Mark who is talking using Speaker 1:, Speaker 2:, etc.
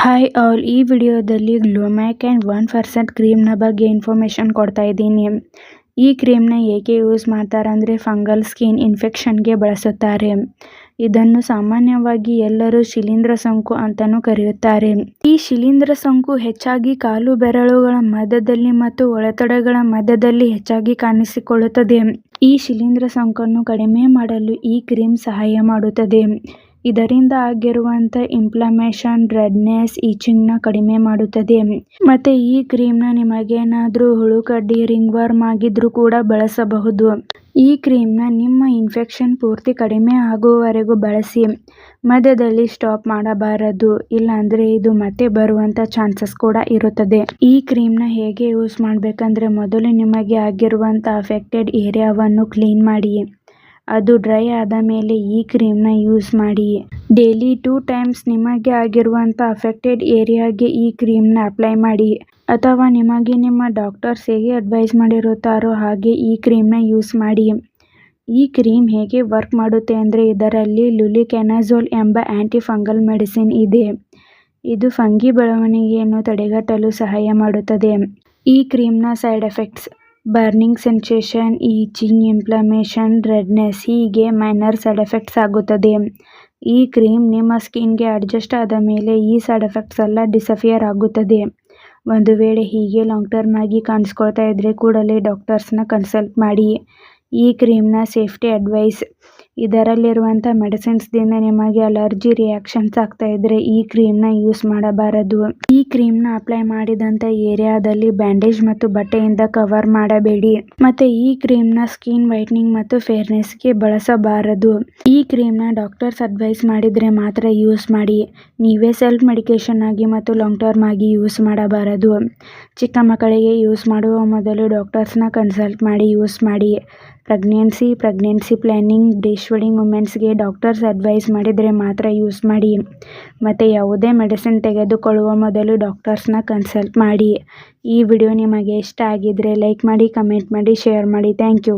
Speaker 1: Hi all ಈ ವಿಡಿಯೋದಲ್ಲಿ Glomac and one percent ಕ್ರೀಮ್ನ ಬಗ್ಗೆ ಇನ್ಫಾರ್ಮೇಷನ್ ಕೊಡ್ತಾ ಇದ್ದೀನಿ. ಈ ಕ್ರೀಮ್ನ ಏಕೆ ಯೂಸ್ ಮಾಡ್ತಾರೆ ಅಂದರೆ ಫಂಗಲ್ ಸ್ಕಿನ್ ಇನ್ಫೆಕ್ಷನ್ಗೆ ಬಳಸುತ್ತಾರೆ. ಇದನ್ನು ಸಾಮಾನ್ಯವಾಗಿ ಎಲ್ಲರೂ ಶಿಲೀಂಧ್ರ ಸೋಂಕು ಅಂತಲೂ ಕರೆಯುತ್ತಾರೆ. ಈ ಶಿಲೀಂಧ್ರ ಸೋಂಕು ಹೆಚ್ಚಾಗಿ ಕಾಲು ಬೆರಳುಗಳ ಮಧ್ಯದಲ್ಲಿ ಮತ್ತು ಒಳತಡೆಗಳ ಮಧ್ಯದಲ್ಲಿ ಹೆಚ್ಚಾಗಿ ಕಾಣಿಸಿಕೊಳ್ಳುತ್ತದೆ. ಈ ಶಿಲೀಂಧ್ರ ಸೋಂಕನ್ನು ಕಡಿಮೆ ಮಾಡಲು ಈ ಕ್ರೀಮ್ ಸಹಾಯ ಮಾಡುತ್ತದೆ. ಇದರಿಂದ ಆಗಿರುವಂತ ಇನ್ಫ್ಲಮೇಷನ್ ರೆಡ್ನೆಸ್ ಈಚಿಂಗ್ನ ಕಡಿಮೆ ಮಾಡುತ್ತದೆ. ಮತ್ತೆ ಈ ಕ್ರೀಮ್ನ ನಿಮಗೇನಾದ್ರೂ ಹುಳುಕಡ್ಡಿ ರಿಂಗ್ವರ್ಮ್ ಆಗಿದ್ರು ಕೂಡ ಬಳಸಬಹುದು. ಈ ಕ್ರೀಮ್ನ ನಿಮ್ಮ ಇನ್ಫೆಕ್ಷನ್ ಪೂರ್ತಿ ಕಡಿಮೆ ಆಗುವವರೆಗೂ ಬಳಸಿ. ಮಧ್ಯದಲ್ಲಿ ಸ್ಟಾಪ್ ಮಾಡಬಾರದು. ಇಲ್ಲಾಂದ್ರೆ ಇದು ಮತ್ತೆ ಬರುವಂತ ಚಾನ್ಸಸ್ ಕೂಡ ಇರುತ್ತದೆ. ಈ ಕ್ರೀಮ್ನ ಹೇಗೆ ಯೂಸ್ ಮಾಡ್ಬೇಕಂದ್ರೆ ಮೊದಲು ನಿಮಗೆ ಆಗಿರುವಂತ ಅಫೆಕ್ಟೆಡ್ ಏರಿಯಾವನ್ನು ಕ್ಲೀನ್ ಮಾಡಿ. ಅದು ಡ್ರೈ ಆದ ಮೇಲೆ ಈ ಕ್ರೀಮ್ನ ಯೂಸ್ ಮಾಡಿ. ಡೈಲಿ ಟೂ ಟೈಮ್ಸ್ ನಿಮಗೆ ಆಗಿರುವಂಥ ಅಫೆಕ್ಟೆಡ್ ಏರಿಯಾಗೆ ಈ ಕ್ರೀಮ್ನ ಅಪ್ಲೈ ಮಾಡಿ. ಅಥವಾ ನಿಮಗೆ ನಿಮ್ಮ ಡಾಕ್ಟರ್ಸ್ ಹೇಗೆ ಅಡ್ವೈಸ್ ಮಾಡಿರುತ್ತಾರೋ ಹಾಗೆ ಈ ಕ್ರೀಮ್ನ ಯೂಸ್ ಮಾಡಿ. ಈ ಕ್ರೀಮ್ ಹೇಗೆ ವರ್ಕ್ ಮಾಡುತ್ತೆ ಅಂದರೆ ಇದರಲ್ಲಿ ಲುಲಿಕೆನಜೋಲ್ ಎಂಬ ಆ್ಯಂಟಿ ಫಂಗಲ್ ಮೆಡಿಸಿನ್ ಇದೆ. ಇದು ಫಂಗಿ ಬೆಳವಣಿಗೆಯನ್ನು ತಡೆಗಟ್ಟಲು ಸಹಾಯ ಮಾಡುತ್ತದೆ. ಈ ಕ್ರೀಮ್ನ side effects burning sensation, itching, inflammation, redness ಹೀಗೆ ಮೈನರ್ ಸೈಡ್ ಎಫೆಕ್ಟ್ಸ್ ಆಗುತ್ತದೆ. ಈ ಕ್ರೀಮ್ ನಿಮ್ಮ ಸ್ಕಿನ್ಗೆ ಅಡ್ಜಸ್ಟ್ ಆದ ಮೇಲೆ ಈ ಸೈಡ್ ಎಫೆಕ್ಟ್ಸ್ ಎಲ್ಲ ಡಿಸಫಿಯರ್ ಆಗುತ್ತದೆ. ಒಂದು ವೇಳೆ ಹೀಗೆ ಲಾಂಗ್ ಟರ್ಮ್ ಆಗಿ ಕಾಣಿಸ್ಕೊಳ್ತಾ ಇದ್ದರೆ ಕೂಡಲೇ ಡಾಕ್ಟರ್ಸ್ನ ಕನ್ಸಲ್ಟ್ ಮಾಡಿ. ಈ ಕ್ರೀಮ್ನ ಸೇಫ್ಟಿ ಅಡ್ವೈಸ್ ಇದರಲ್ಲಿರುವಂಥ ಮೆಡಿಸಿನ್ಸ್ದಿಂದ ನಿಮಗೆ ಅಲರ್ಜಿ ರಿಯಾಕ್ಷನ್ಸ್ ಆಗ್ತಾ ಇದ್ರೆ ಈ ಕ್ರೀಮ್ನ ಯೂಸ್ ಮಾಡಬಾರದು. ಈ ಕ್ರೀಮ್ನ ಅಪ್ಲೈ ಮಾಡಿದಂತ ಏರಿಯಾದಲ್ಲಿ ಬ್ಯಾಂಡೇಜ್ ಮತ್ತು ಬಟ್ಟೆಯಿಂದ ಕವರ್ ಮಾಡಬೇಡಿ. ಮತ್ತೆ ಈ ಕ್ರೀಮ್ನ ಸ್ಕಿನ್ ವೈಟ್ನಿಂಗ್ ಮತ್ತು ಫೇರ್ನೆಸ್ಗೆ ಬಳಸಬಾರದು. ಈ ಕ್ರೀಮ್ನ ಡಾಕ್ಟರ್ಸ್ ಅಡ್ವೈಸ್ ಮಾಡಿದ್ರೆ ಮಾತ್ರ ಯೂಸ್ ಮಾಡಿ. ನೀವೇ ಸೆಲ್ಫ್ ಮೆಡಿಕೇಶನ್ ಆಗಿ ಮತ್ತು ಲಾಂಗ್ ಟರ್ಮ್ ಆಗಿ ಯೂಸ್ ಮಾಡಬಾರದು. ಚಿಕ್ಕ ಮಕ್ಕಳಿಗೆ ಯೂಸ್ ಮಾಡುವ ಮೊದಲು ಡಾಕ್ಟರ್ಸ್ನ ಕನ್ಸಲ್ಟ್ ಮಾಡಿ ಯೂಸ್ ಮಾಡಿ. Pregnancy pregnancy planning breast feeding ವುಮೆನ್ಸ್ಗೆ doctors advice ಮಾಡಿದರೆ ಮಾತ್ರ ಯೂಸ್ ಮಾಡಿ. ಮತ್ತು ಯಾವುದೇ ಮೆಡಿಸಿನ್ ತೆಗೆದುಕೊಳ್ಳುವ ಮೊದಲು ಡಾಕ್ಟರ್ಸ್ನ ಕನ್ಸಲ್ಟ್ ಮಾಡಿ. ಈ ವಿಡಿಯೋ ನಿಮಗೆ ಇಷ್ಟ ಆಗಿದ್ದರೆ ಲೈಕ್ ಮಾಡಿ ಕಮೆಂಟ್ ಮಾಡಿ ಶೇರ್ ಮಾಡಿ. Thank you